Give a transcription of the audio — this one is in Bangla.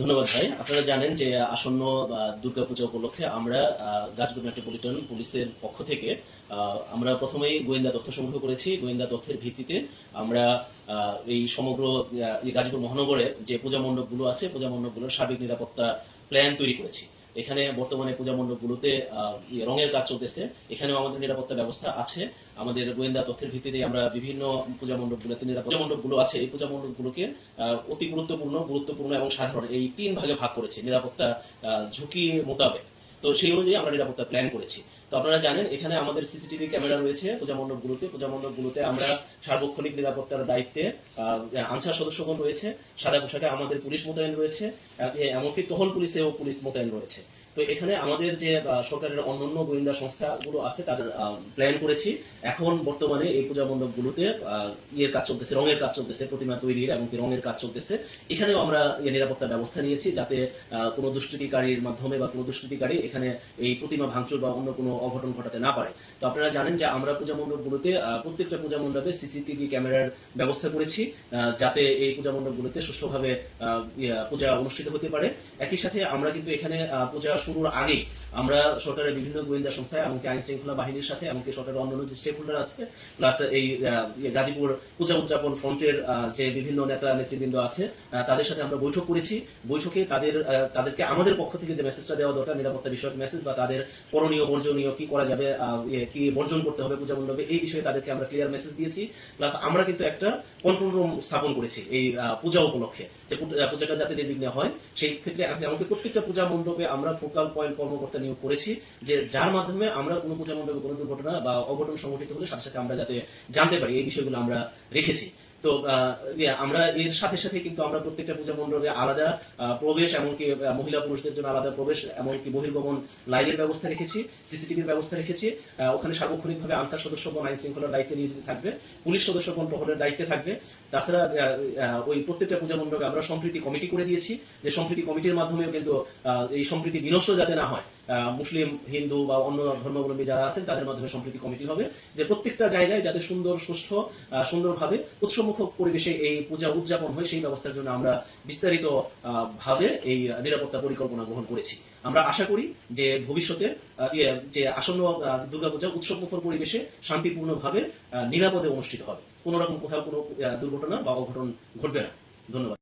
ধন্যবাদ ভাই। আপনারা জানেন যে আসন্ন দুর্গাপূজা উপলক্ষে আমরা গাজীপুর মেট্রোপলিটন পুলিশের পক্ষ থেকে আমরা প্রথমেই গোয়েন্দা তথ্য সংগ্রহ করেছি। গোয়েন্দা তথ্যের ভিত্তিতে আমরা এই সমগ্র গাজীপুর মহানগরে যে পূজা মণ্ডপগুলো আছে, পূজা মণ্ডপগুলোর সার্বিক নিরাপত্তা প্ল্যান তৈরি করেছি। এখানে বর্তমানে পূজা ইয়ে, রঙের কাজ চলতেছে। এখানেও আমাদের নিরাপত্তা ব্যবস্থা আছে। আমাদের গোয়েন্দা তথ্যের ভিত্তিতে আমরা বিভিন্ন পূজা মণ্ডপগুলোতে নিরাপত্তা মণ্ডপগুলো আছে। এই পূজা মণ্ডপগুলোকে অতি গুরুত্বপূর্ণ গুরুত্বপূর্ণ এবং সাধারণ এই তিন ভাগে ভাগ করেছি। নিরাপত্তা ঝুঁকি মোতাবেক। তো সেই অনুযায়ী আমরা নিরাপত্তা প্ল্যান করেছি। তো আপনারা জানেন, এখানে আমাদের সিসিটিভি ক্যামেরা রয়েছে পূজা মণ্ডপগুলোতে পূজা মণ্ডপগুলোতে আমরা সার্বক্ষণিক নিরাপত্তার দায়িত্বে আনসার সদস্যগণ রয়েছে, সাদা পোশাকে আমাদের পুলিশ মোতায়েন রয়েছে এমনকি টহল পুলিশেও পুলিশ মোতায়েন রয়েছে। তো এখানে আমাদের যে সরকারের অন্যান্য গোয়েন্দা সংস্থাগুলো আছে, তাদের প্ল্যান করেছি। এখন বর্তমানে এই পূজা মণ্ডপগুলোতে ইয়ের কাজ চলতেছে, রঙের কাজ চলতেছে, প্রতিমা তৈরির এমনকি রঙের কাজ চলতেছে। এখানেও আমরা নিরাপত্তা ব্যবস্থা নিয়েছি যাতে কোনো দুষ্কৃতিকারীর মাধ্যমে বা কোনো দুষ্কৃতিকারী এখানে এই প্রতিমা ভাঙচুর বা অন্য কোনো অঘটন ঘটাতে না পারে। তো আপনারা জানেন যে আমরা পূজা মণ্ডপগুলোতে প্রত্যেকটা পূজা মণ্ডপে সিসিটিভি ক্যামেরার ব্যবস্থা করেছি যাতে এই পূজা মণ্ডপগুলোতে সুষ্ঠুভাবে পূজা অনুষ্ঠিত হতে পারে। একই সাথে আমরা কিন্তু এখানে পূজা শুরুর আগে আমরা সরকারের বিভিন্ন গোয়েন্দা সংস্থা এমনকি আইন শৃঙ্খলা বাহিনীর সাথে এমনকি সরকারের অন্যান্য যে স্টেক হোল্ডার আছে প্লাস এই ইয়ে, গাজীপুর পূজা উদযাপন ফ্রন্টের যে বিভিন্ন নেতা নেতৃবৃন্দ আছে তাদের সাথে আমরা বৈঠক করেছি। বৈঠকে তাদের তাদেরকে আমাদের পক্ষ থেকে যে মেসেজটা দেওয়া দরকার নিরাপত্তা বিষয়ক মেসেজ বা তাদের করণীয় বর্জনীয় কি করা যাবে ইয়ে, কি বর্জন করতে হবে পূজা মণ্ডপে এই বিষয়ে তাদেরকে আমরা ক্লিয়ার মেসেজ দিয়েছি। প্লাস আমরা কিন্তু একটা কন্ট্রোল রুম স্থাপন করেছি এই পূজা উপলক্ষে। যে পূজাটা যাতে নির্বিঘ্নে হয় সেই ক্ষেত্রে আমি- আমাকে প্রত্যেকটা পূজা মণ্ডপে আমরা ফোকাল পয়েন্ট কর্মকর্তা নিয়োগ করেছি যে যার মাধ্যমে আমরা কোনো পূজা মণ্ডপে কোনো দুর্ঘটনা বা অঘটন সংঘটিত হলে সাথে সাথে আমরা যাতে জানতে পারি এই বিষয়গুলো আমরা রেখেছি। তো আমরা এর সাথে সাথে কিন্তু আমরা প্রত্যেকটা পূজা মণ্ডপে আলাদা প্রবেশ, এমনকি মহিলা পুরুষদের জন্য আলাদা প্রবেশ, এমনকি বহির্গমন লাইনের ব্যবস্থা রেখেছি, সিসিটিভির ব্যবস্থা রেখেছি ওখানে সার্বক্ষণিকভাবে আনসার সদস্যগণ, আইন শৃঙ্খলার দায়িত্বে নিয়োজিত থাকবে, পুলিশ সদস্যগণ টহলের দায়িত্বে থাকবে, তাছাড়া ওই প্রত্যেকটা পূজা মণ্ডপে আমরা সম্প্রীতি কমিটি করে দিয়েছি, যে সম্প্রীতি কমিটির মাধ্যমেও কিন্তু এই সম্প্রীতি বিনষ্ট যাতে না হয় মুসলিম, হিন্দু বা অন্য ধর্মাবলম্বী যারা আছেন, তাদের মাধ্যমে সম্প্রীতি কমিটি হবে, যে প্রত্যেকটা জায়গায় যাতে সুন্দর, সুষ্ঠু সুন্দরভাবে উৎসবমুখক পরিবেশে এই পূজা উদযাপন হয় সেই ব্যবস্থার জন্য আমরা বিস্তারিত ভাবে এই নিরাপত্তা পরিকল্পনা গ্রহণ করেছি। আমরা আশা করি যে ভবিষ্যতে ইয়ে, যে আসন্ন দুর্গাপূজা উৎসবমুখর পরিবেশে শান্তিপূর্ণভাবে নিরাপদে অনুষ্ঠিত হবে। কোনো রকম কোথাও কোনো দুর্ঘটনা বা অঘটন ঘটবে না। ধন্যবাদ।